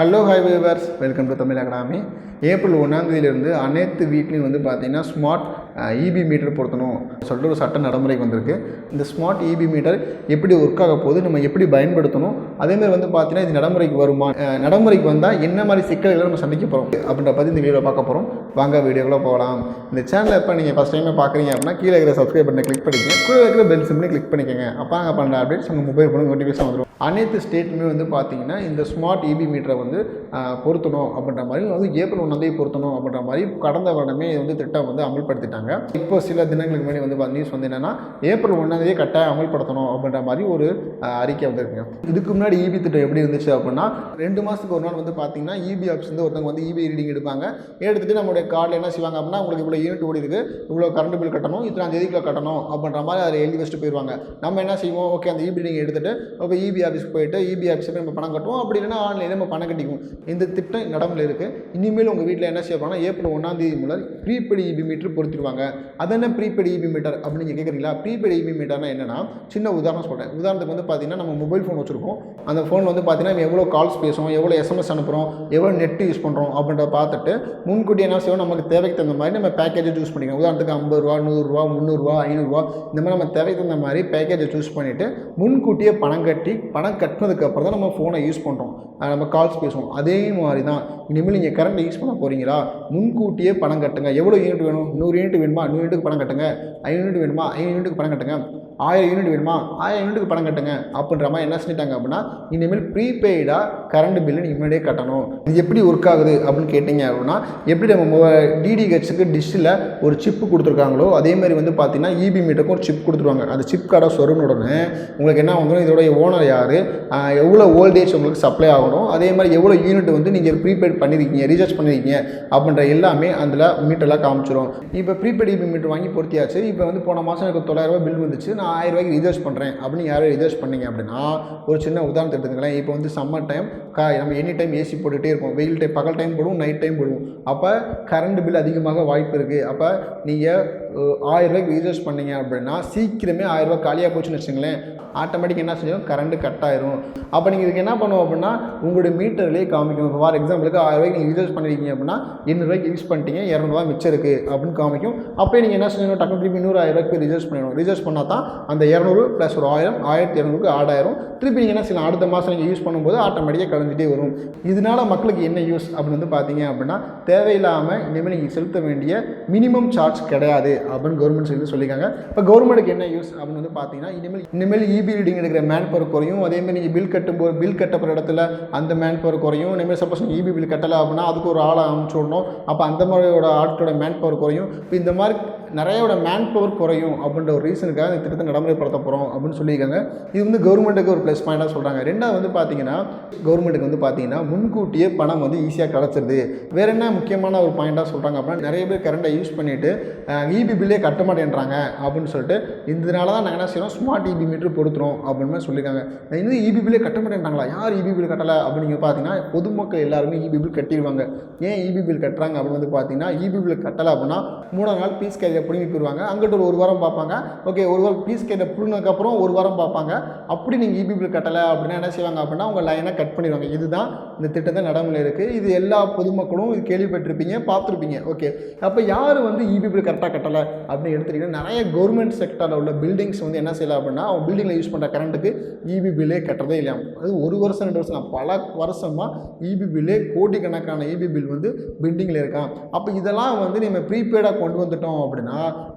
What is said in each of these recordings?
Hello hi viewers welcome to Tamil academy April ஒன்றாந்தேதியிலிருந்து அனைத்து வீட்லேயும் வந்து பார்த்திங்கன்னா ஸ்மார்ட் இபி மீட்டர் பொருத்தணும் சொல்லிட்டு ஒரு சட்ட நடைமுறைக்கு வந்திருக்கு. இந்த ஸ்மார்ட் இபி மீட்டர் எப்படி ஒர்க் ஆக போகுது நம்ம எப்படி பயன்படுத்தணும் அதேமாதிரி வந்து பார்த்தீங்கன்னா இது நடைமுறைக்கு வருமா நடைமுறைக்கு வந்தால் என்ன மாதிரி சிக்கல்களை நம்ம சந்திக்க போகிறோம் அப்படின்ற பற்றி இந்த வீடியோவில் பார்க்க போகிறோம் வாங்க வீடியோக்குள்ளே போகலாம். இந்த சேனலை எப்போ நீங்கள் ஃபஸ்ட் டைமே பார்க்குறீங்க அப்படின்னா கீழே இருக்கிற சப்ஸ்கிரைப் பண்ணி கிளிக் பண்ணிக்கங்க. கீழே இருக்கிற பெல் சிம்னு கிளிக் பண்ணிக்கோங்க. அப்போ அங்கே பண்ணுற அப்டேட்ஸ் உங்கள் மொபைல் ஃபோன் நோட்டிஃபிகேஷன் வந்துடும் அனைத்து ஸ்டேட்டுமே வந்து பார்த்தீங்கன்னா இந்த ஸ்மார்ட் இபி மீட்டரை வந்து பொருத்தணும் அப்படின்ற மாதிரி வந்து ஏப்ரல் ஒன்றாந்தேதி பொருத்தணும் அப்படின்ற மாதிரி கடந்த வருடமே இது வந்து திட்டம் வந்து அமல்படுத்திட்டாங்க. இப்போ சில தினங்களுக்கு முன்னாடி வந்து நியூஸ் வந்து என்னென்னா ஏப்ரல் ஒன்றாந்தேதி கட்டாயம் அமல்படுத்தணும் அப்படின்ற மாதிரி ஒரு அறிக்கை வந்திருக்குங்க. இதுக்கு முன்னாடி இபி திட்டம் எப்படி இருந்துச்சு அப்படின்னா ரெண்டு மாதத்துக்கு ஒரு நாள் வந்து பார்த்தீங்கன்னா இபி ஆஃபீஸ் வந்து ஒருத்தவங்க வந்து இபி ரீடிங் எடுப்பாங்க. எடுத்துகிட்டு நம்மளுடைய கார்டில் என்ன செய்வாங்க அப்படின்னா உங்களுக்கு இவ்வளோ யூனிட் ஓடி இருக்குது இவ்வளோ கரண்ட் பில் கட்டணும் இத்தனாம் தேதிக்குள்ள கட்டணும் அப்படின்ற மாதிரி அதில் எழுதி வச்சுட்டு போயிடுவாங்க நம்ம என்ன செய்வோம்? ஓகே அந்த இபி ரீடிங் எடுத்துகிட்டு இப்போ இபி ஆஃபீஸ்க்கு போயிட்டு இபி ஆஃபீஸில் நம்ம பணம் கட்டுவோம். அப்படி இல்லைன்னா ஆன்லைனில் நம்ம பணம் கட்டிக்குவோம். இந்த திட்டம் நடமில் இருக்குது இனிமேல் உங்கள் வீட்டில் என்ன செய்ய ஏப்ரல் ஒன்றாம் தேதி முதல் ப்ரீபெய்டு இபி மீட்டர் பொருத்திடுவாங்க அது என்ன ப்ரீபெய்டு இபி மீட்டர் அப்படின்னு நீங்கள் கேட்குறீங்களா ப்ரீபெய்டு இபி மீட்டர்னா என்னன்னா சின்ன உதாரணம் சொல்கிறேன் உதாரணத்துக்கு வந்து பார்த்தீங்கன்னா நம்ம மொபைல் ஃபோன் வச்சுருக்கோம். அந்த ஃபோன் வந்து பார்த்தீங்கன்னா எவ்வளோ கால்ஸ் பேசுகிறோம் எவ்வளோ எஸ்எம்எஸ் அனுப்புகிறோம் எவ்வளோ நெட் யூஸ் பண்ணுறோம் அப்படின்றத பார்த்துட்டு முன்கூட்டி என்ன செய்வோம்? நமக்கு தேவைக்கு தகுந்த மாதிரி நம்ம பேக்கேஜை சூஸ் பண்ணிக்கணும். உதாரணத்துக்கு ஐம்பது ரூபா நூறுரூவா முந்நூறுரூவா ஐநூறுரூவா இந்த மாதிரி நம்ம தேவைக்கு தகுந்த மாதிரி பேக்கேஜை சூஸ் பண்ணிவிட்டு முன்கூட்டியே பணம் கட்டி பணம் கட்டினதுக்கப்புறம் தான் நம்ம ஃபோனை யூஸ் பண்ணுறோம் நம்ம கால்ஸ் பேசுவோம். அதே மாதிரி தான். இனிமேல் நீங்கள் கரண்ட் யூஸ் பண்ண போகிறீங்களா முன்கூட்டியே பணம் கட்டுங்க. எவ்வளோ யூனிட் வேணும்? நூறு யூனிட் வேணுமா நூறு யூனிட்டுக்கு பணம் கட்டுங்க. ஐநூறு யூனிட் வேணுமா ஐநூறு யூனிட்டுக்கு பணம் கட்டுங்க. ஆயிரம் யூனிட் வேணுமா? ஆயிரம் யூனிட்டுக்கு பணம் கட்டுங்க. அப்படின்ற மாதிரி என்ன செஞ்சிட்டாங்க அப்படின்னா இனிமேல் ப்ரீபெய்டாக கரண்ட் பில்லு நீங்கள் முன்னாடியே கட்டணும். இது எப்படி ஒர்க் ஆகுது அப்படின்னு கேட்டிங்க அப்படின்னா எப்படி நம்ம டிடிஹெச்சுக்கு டிஷ்ஷில் ஒரு சிப்பு கொடுத்துருக்காங்களோ அதே மாதிரி வந்து பார்த்தீங்கன்னா இபி மீட்டருக்கும் ஒரு சிப் கொடுத்துருவாங்க. அந்த சிப் கார்டை சொருன உடனே உங்களுக்கு என்ன வந்துடும் இதோடைய ஓனர் யார்? எவ்வளோ ஓல்டேஜ் உங்களுக்கு சப்ளை ஆகணும்? அதே மாதிரி எவ்வளோ யூனிட் வந்து நீங்கள் ப்ரீபெய்ட் பண்ணியிருக்கீங்க ரீசார்ஜ் பண்ணியிருக்கீங்க அப்படின்ற எல்லாமே அதில் மீட்டரெலாம் காமிச்சிடும் இப்போ ப்ரீபெய்ட் இபி மீட்டர் வாங்கி பொருத்தியாச்சு. இப்போ வந்து போன மாதம் எனக்கு தொள்ளாயிரரூபா பில் வந்துச்சு. நான் ஆயிரம் ரூபாய்க்கு ரீசார்ஜ் பண்ணுறேன் அப்படின்னு யாரும் ரீசார்ஜ் பண்ணீங்க அப்படின்னா ஒரு சின்ன உதாரணத்தை எடுத்துங்களேன் இப்போ வந்து சம்மர் டைம் கா நம்ம எனி டைம் ஏசி போட்டுகிட்டே இருப்போம். வெயில் டைம் பகல் டைம் போடுவோம் நைட் டைம் போடுவோம். அப்போ கரண்ட் பில் அதிகமாக வாய்ப்பு இருக்குது அப்போ நீங்கள் ஆயிரம் ரூபாய்க்கு ரீசார்ஜ் பண்ணீங்க அப்படின்னா சீக்கிரமே ஆயிரம் ரூபாய் காலியாக போச்சுன்னு வச்சுங்களேன் ஆட்டோமேட்டிக் என்ன செய்யும் கரண்ட் கட் ஆயிரும். அப்போ நீங்கள் இதுக்கு என்ன பண்ணுவோம் அப்படின்னா உங்களுடைய மீட்டர்லேயே காமிக்கும் இப்போ ஃபார் எக்ஸாம்பிளுக்கு ஆயிரம் ரூபாய்க்கு நீங்கள் ரீசார்ஜ் பண்ணிருக்கீங்க அப்படின்னா எண்ணூறுவாய்க்கு யூஸ் பண்ணிட்டீங்க இரநூறுவா மிச்சம் இருக்குது அப்படின்னு காமிக்கும். அப்போ நீங்கள் என்ன செய்யணும் டக்கு திருப்பி இன்னொரு ஆயிரம் ரூபாய்க்கு ரீசார்ஜ் பண்ணணும். ரீசார்ஜ் பண்ணால் தான் அந்த இரநூறு ப்ளஸ் ஒரு ஆயிரம் ஆயிரத்தி இரநூறுக்கு ஆடாயிரம் திருப்பி நீங்கள் என்ன செய்யலாம்? அடுத்த மாதம் நீங்கள் யூஸ் பண்ணும்போது ஆட்டோமேட்டிக்காக கலந்துட்டே வரும். இதனால மக்களுக்கு என்ன யூஸ் அப்படின்னு வந்து பார்த்தீங்க அப்படின்னா தேவையில்லாமல் இனிமேல் நீங்கள் செலுத்த வேண்டிய மினிமம் சார்ஜ் கிடையாது அப்படின்னு கவர்மெண்ட் சொல்லி சொல்லியிருக்காங்க. இப்போ கவர்மெண்ட்டுக்கு என்ன யூஸ் அப்படின்னு வந்து பார்த்தீங்கன்னா இனிமேல் இனிமேல் இபி ரீடிங் எடுக்கிற மேன் பவர் குறையும் அதேமாதிரி நீங்கள் பில் கட்டும்போது பில் கட்டப்படுற இடத்துல அந்த மேன் பவர் குறையும் இனிமேல் சப்போஸ் நீங்கள் இபி பில் கட்டலை அப்படின்னா அதுக்கு ஒரு ஆளை அனுப்பிச்சு விடணும். அப்போ அந்த மாதிரியோட ஆட்களோட மேன் பவர் குறையும். இப்போ இந்த மாதிரி நிறையோட மேன் பவர் குறையும் அப்படின்ற ஒரு ரீசனுக்காக இந்த திட்டத்தை நடைமுறைப்படுத்த போகிறோம் அப்படின்னு சொல்லியிருக்காங்க. இது வந்து கவர்மெண்ட்டுக்கு ஒரு ப்ளஸ் பாயிண்டாக சொல்கிறாங்க ரெண்டாவது வந்து பார்த்தீங்கன்னா கவர்மெண்ட்டுக்கு வந்து பார்த்தீங்கன்னா முன்கூட்டியே பணம் வந்து ஈஸியாக கிடச்சிருது வேற என்ன முக்கியமான ஒரு பாயிண்ட்டாக சொல்கிறாங்க அப்படின்னா நிறைய பேர் கரண்ட்டை யூஸ் பண்ணிவிட்டு இபி பில்லே கட்ட மாட்டேன்றாங்க அப்படின்னு சொல்லிட்டு இதனால தான் நாங்கள் என்ன செய்கிறோம் ஸ்மார்ட் இபி மீட்டர் பொருத்துறோம் அப்படின்னு சொல்லியிருக்காங்க. இன்னும் இபி பில்லே கட்ட மாட்டேன்றாங்களா? யார் இபி பில் கட்டலை? அப்படின்னு பார்த்தீங்கன்னா பொதுமக்கள் எல்லாருமே இபி பில் கட்டிடுவாங்க. ஏன் இபி பில் கட்டுறாங்க அப்படின்னு வந்து பார்த்தீங்கன்னா இபி பில் கட்டலை அப்படின்னா மூணாவது நாள் பீஸ் கேரியை பிடுங்கி போயிடுவாங்க அங்கிட்டு ஒரு ஒரு வாரம் பார்ப்பாங்க. ஓகே ஒரு வாரம் பீஸ் கேட்டை பிடுங்கினதுக்கப்புறம் ஒரு வாரம் பார்ப்பாங்க. அப்படி நீங்கள் இபி பில் கட்டலை அப்படின்னா என்ன செய்வாங்க அப்படின்னா உங்கள் லைனை கட் பண்ணிடுவாங்க இதுதான் இந்த திட்டத்தை நடைமுறையில் இருக்குது இது எல்லா பொதுமக்களும் இது கேள்விப்பட்டிருப்பீங்க பார்த்துருப்பீங்க. ஓகே. அப்போ யார் வந்து இபி பில் கரெக்டாக கட்டலை அப்படின்னு எடுத்துக்கிட்டிங்கன்னா நிறைய கவர்மெண்ட் செக்டரில் உள்ள பில்டிங்ஸ் வந்து என்ன செய்யலாம் அப்படின்னா அவங்க பில்டிங்கில் யூஸ் பண்ணுற கரண்ட்டுக்கு இபி பில்லே கட்டுறதே இல்லையா? அது ஒரு வருஷம் ரெண்டு வருஷம் பல வருஷமாக இபி பில்லே கோடிக்கணக்கான இபி பில் வந்து பில்டிங்கில் இருக்கான் அப்போ இதெல்லாம் வந்து நம்ம ப்ரீபெய்டாக கொண்டு வந்துட்டோம் அப்படின்னா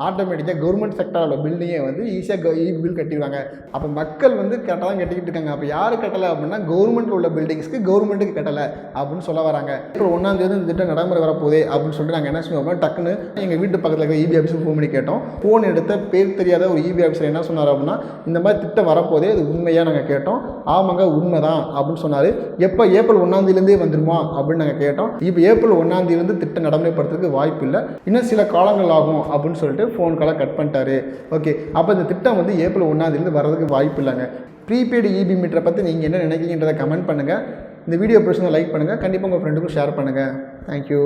ஆட்டோமேட்டிக்காக கவர்மெண்ட் செக்டரோட பில்டிங்கே வந்து ஈஸியாக இ பில் கட்டிடுவாங்க. அப்போ மக்கள் வந்து கரெக்டாக தான் கட்டிக்கிட்டு இருக்காங்க. அப்போ யார் கட்டலை அப்படின்னா கவர்மெண்ட்டில் உள்ள பில்டிங்ஸ்க்கு கவர்மெண்ட்டுக்கு கட்டலை அப்படின்னு சொல்ல வராங்க. இப்போ ஒன்றாம் தேதி இந்த திட்டம் நடைமுறை வரப்போதே அப்படின்னு சொல்லிட்டு நாங்கள் என்ன செய்வோம் அப்படின்னா டக்குன்னு எங்கள் வீட்டு பக்கத்தில் இருக்கிற இபி ஆஃபீஸுக்கு ஃபோன் பண்ணி கேட்டோம். ஃபோன் எடுத்த பேர் தெரியாத ஒரு இபி ஆஃபீஸர் என்ன சொன்னார் அப்படின்னா இந்த மாதிரி திட்டம் வரப்போதே அது உண்மையாக நாங்கள் கேட்டோம். ஆமாங்க உண்மை தான் அப்படின்னு சொன்னார். எப்போ ஏப்ரல் ஒன்றாந்தேதியிலேருந்தே வந்துருமா அப்படின்னு நாங்கள் கேட்டோம். இப்போ ஏப்ரல் ஒன்றாந்தேதியிலேருந்து திட்டம் நடைமுறைப்படுத்துறதுக்கு வாய்ப்பு இல்லை. இன்னும் சில காலங்கள் ஆகும் அப்படின்னு சொல்லிட்டு ஃபோன் காலாக கட் பண்ணிட்டாரு. ஓகே அப்போ இந்த திட்டம் வந்து ஏப்ரல் ஒன்றாந்தேருந்து வரதுக்கு வாய்ப்பு இல்லைங்க. ப்ரீபெய்டு இபி மீட்டரை பற்றி நீங்கள் என்ன நினைக்கிறீங்கன்றதை கமெண்ட் பண்ணுங்கள் இந்த வீடியோ பிடிச்சிருந்தா லைக் பண்ணுங்கள் கண்டிப்பாக உங்கள் ஃப்ரெண்டுக்கும் ஷேர் பண்ணுங்கள் தேங்க்யூ